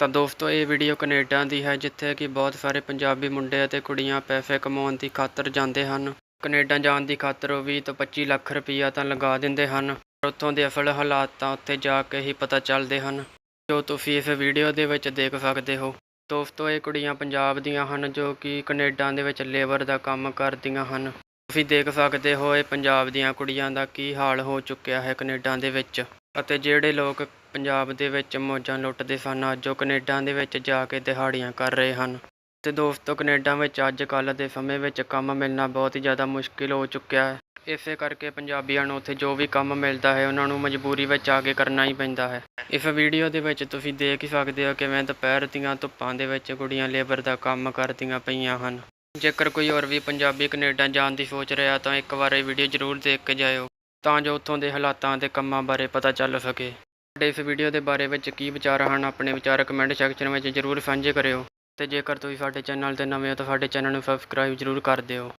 ਤਾਂ ਦੋਸਤੋ, ਇਹ ਵੀਡੀਓ ਕੈਨੇਡਾ ਦੀ ਹੈ, ਜਿੱਥੇ ਕਿ ਬਹੁਤ ਸਾਰੇ ਪੰਜਾਬੀ ਮੁੰਡੇ ਅਤੇ ਕੁੜੀਆਂ ਪੈਸੇ ਕਮਾਉਣ ਦੀ ਖਾਤਰ ਜਾਂਦੇ ਹਨ। ਕੈਨੇਡਾ ਜਾਣ ਦੀ ਖਾਤਰ ਉਹ 20 ਤੋਂ 25 ਲੱਖ ਰੁਪਈਆ ਤਾਂ ਲਗਾ ਦਿੰਦੇ ਹਨ, ਪਰ ਉੱਥੋਂ ਦੇ ਅਸਲ ਹਾਲਾਤ ਤਾਂ ਉੱਥੇ ਜਾ ਕੇ ਹੀ ਪਤਾ ਚੱਲਦੇ ਹਨ। ਜੋ ਤੁਸੀਂ ਇਸ ਵੀਡੀਓ ਦੇ ਵਿੱਚ ਦੇਖ ਸਕਦੇ ਹੋ, ਦੋਸਤੋ, ਇਹ ਕੁੜੀਆਂ ਪੰਜਾਬ ਦੀਆਂ ਹਨ, ਜੋ ਕਿ ਕੈਨੇਡਾ ਦੇ ਵਿੱਚ ਲੇਬਰ ਦਾ ਕੰਮ ਕਰਦੀਆਂ ਹਨ। ਤੁਸੀਂ ਦੇਖ ਸਕਦੇ ਹੋ, ਇਹ ਪੰਜਾਬ ਦੀਆਂ ਕੁੜੀਆਂ ਦਾ ਕੀ ਹਾਲ ਹੋ ਚੁੱਕਿਆ ਹੈ ਕੈਨੇਡਾ ਦੇ ਵਿੱਚ, ਅਤੇ ਜਿਹੜੇ ਲੋਕ ਪੰਜਾਬ ਦੇ ਵਿੱਚ ਮੌਜਾਂ ਲੁੱਟਦੇ ਸਨ। ਅੱਜ ਉਹ ਕੈਨੇਡਾ ਦੇ ਵਿੱਚ ਜਾ ਕੇ ਦਿਹਾੜੀਆਂ ਕਰ ਰਹੇ ਹਨ। ਤੇ ਦੋਸਤੋ, ਕੈਨੇਡਾ ਵਿੱਚ ਅੱਜ ਕੱਲ੍ਹ ਦੇ ਸਮੇਂ ਵਿੱਚ ਕੰਮ ਮਿਲਣਾ ਬਹੁਤ ਹੀ ਜ਼ਿਆਦਾ ਮੁਸ਼ਕਿਲ ਹੋ ਚੁੱਕਿਆ ਹੈ। ਇਸੇ ਕਰਕੇ ਪੰਜਾਬੀਆਂ ਨੂੰ ਉੱਥੇ ਜੋ ਵੀ ਕੰਮ ਮਿਲਦਾ ਹੈ, ਉਹਨਾਂ ਨੂੰ ਮਜਬੂਰੀ ਵਿੱਚ ਆ ਕੇ ਕਰਨਾ ਹੀ ਪੈਂਦਾ ਹੈ। ਇਸ ਵੀਡੀਓ ਦੇ ਵਿੱਚ ਤੁਸੀਂ ਦੇਖ ਹੀ ਸਕਦੇ ਹੋ ਕਿਵੇਂ ਦੁਪਹਿਰ ਦੀਆਂ ਧੁੱਪਾਂ ਦੇ ਵਿੱਚ ਕੁੜੀਆਂ ਲੇਬਰ ਦਾ ਕੰਮ ਕਰਦੀਆਂ ਪਈਆਂ ਹਨ। ਜੇਕਰ ਕੋਈ ਹੋਰ ਵੀ ਪੰਜਾਬੀ ਕੈਨੇਡਾ ਜਾਣ ਦੀ ਸੋਚ ਰਿਹਾ, ਤਾਂ ਇੱਕ ਵਾਰ ਇਹ ਵੀਡੀਓ ਜ਼ਰੂਰ ਦੇਖ ਕੇ ਜਾਇਓ, ਤਾਂ ਜੋ ਉੱਥੋਂ ਦੇ ਹਾਲਾਤਾਂ ਤੇ ਕੰਮਾਂ ਬਾਰੇ ਪਤਾ ਚੱਲ ਸਕੇ। ਤੁਹਾਡੇ ਇਸ ਵੀਡੀਓ ਦੇ ਬਾਰੇ ਵਿੱਚ ਕੀ ਵਿਚਾਰ ਹਨ, ਆਪਣੇ ਵਿਚਾਰ ਕਮੈਂਟ ਸੈਕਸ਼ਨ ਵਿੱਚ ਜ਼ਰੂਰ ਸਾਂਝੇ ਕਰਿਓ ਤੇ ਜੇਕਰ ਤੁਸੀਂ ਸਾਡੇ ਚੈਨਲ ਤੇ ਨਵੇਂ ਹੋ ਤਾਂ ਸਾਡੇ ਚੈਨਲ ਨੂੰ ਸਬਸਕ੍ਰਾਈਬ ਜ਼ਰੂਰ ਕਰ ਦਿਓ।